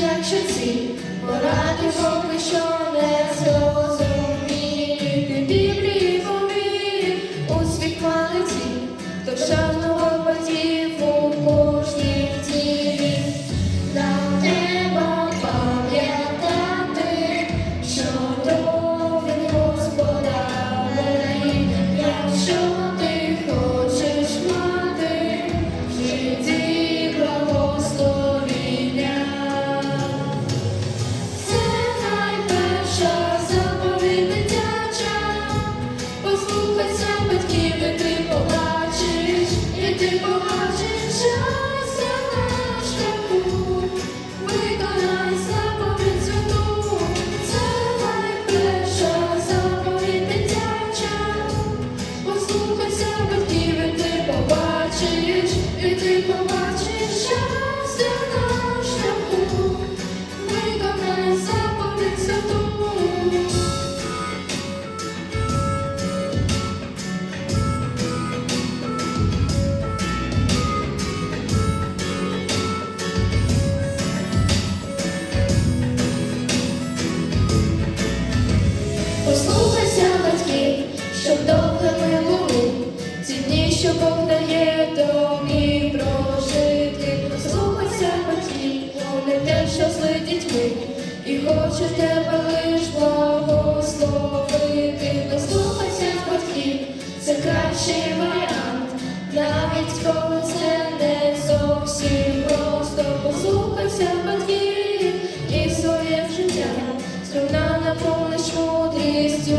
часи, поради поки що не зрозуміли, ти біблії 我只。наповниш мудрістю.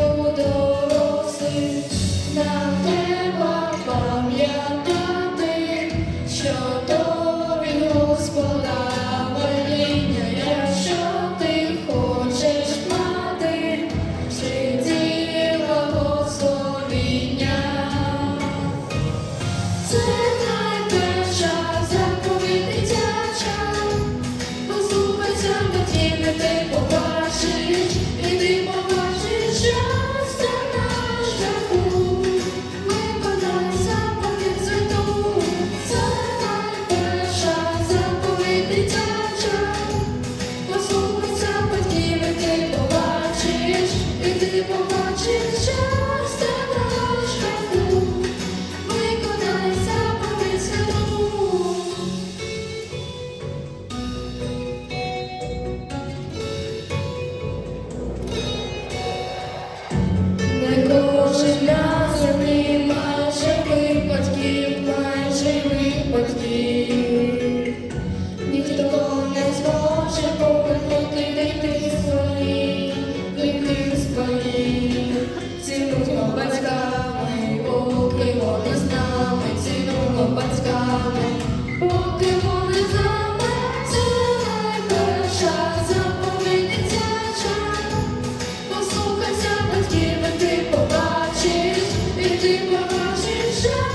you Ти поможеш.